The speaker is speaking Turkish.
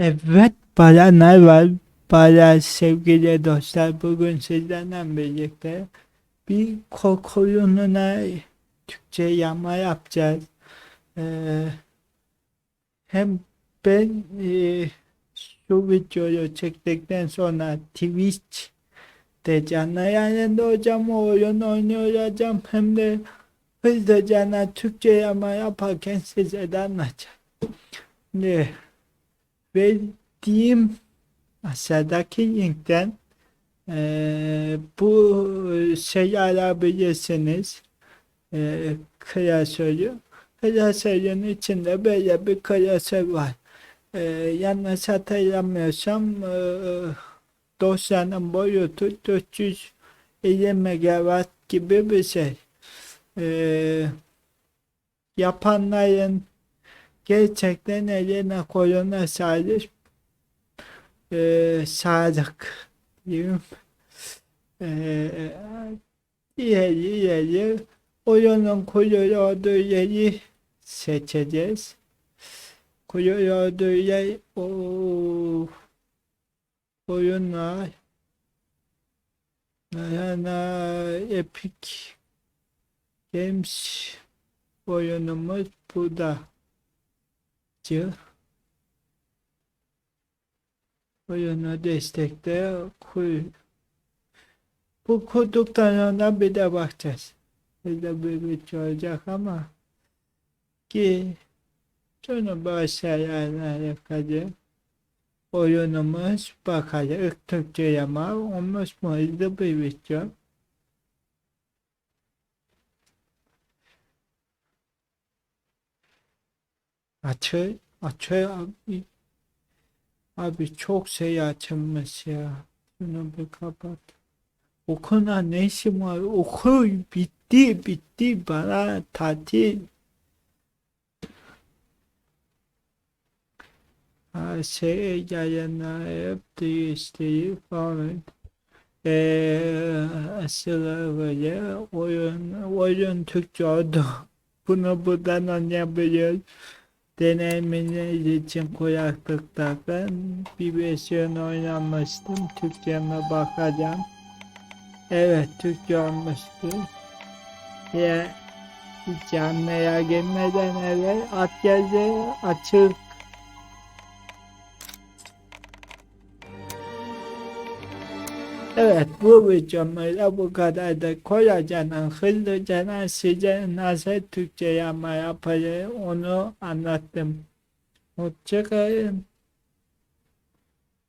Evet bayanlar var. Bayan sevgili dostlar bugün sizlerle birlikte bir korku oyununa Türkçe yama yapacağız. Ee, hem ben e, şu videoyu çektikten sonra Twitch'te canlı yayında olacağım o oyun oynuyor olacağım hem de hızlıca Türkçe yama yaparken size de anlatacağım. Şimdi verdiğim aşağıdaki linkten eee, bu şeyi alabilirsiniz. Eee klasörü. Klasörün içinde böyle bir klasör var. Eee yanlış hatırlamıyorsam eee, dosyanın boyutu 450 megabayt gibi bir şey. Eee, yapanların gerçekten eline koluna sağlık eee sağlık diyeyim. Eee ileri ileri oyunun kurulu olduğu yeri seçeceğiz. Olduğu yer o oyunlar yani Epic Games oyunumuz burada. Diyor. Oyunu destekle kuy. Bu kurduktan sonra bir de bakacağız. Bir de bir video olacak ama ki şunu başlayanlar yapacağım. Oyunumuz bakalım Türkçe ama olmuş mu bir video. Açı, açı abi. Abi çok şey açılmış ya. Şunu bir kapat. Okula ne işim var? Okul bitti, bitti. Bana tatil. Her şey yayınlar hep değişti falan. Eee aslında böyle oyun, oyun Türkçe oldu. Bunu buradan anlayabiliyoruz. Deneyiminiz için kulaklıkta ben bir versiyon oynamıştım. Türkçeme bakacağım. Evet Türkçe olmuştu. Ya canlıya girmeden evvel at yazı açık. Evet bu videomda bu kadar da kolayca hızlıca size nasıl Türkçe yapma yapacağım onu anlattım. Hoşçakalın.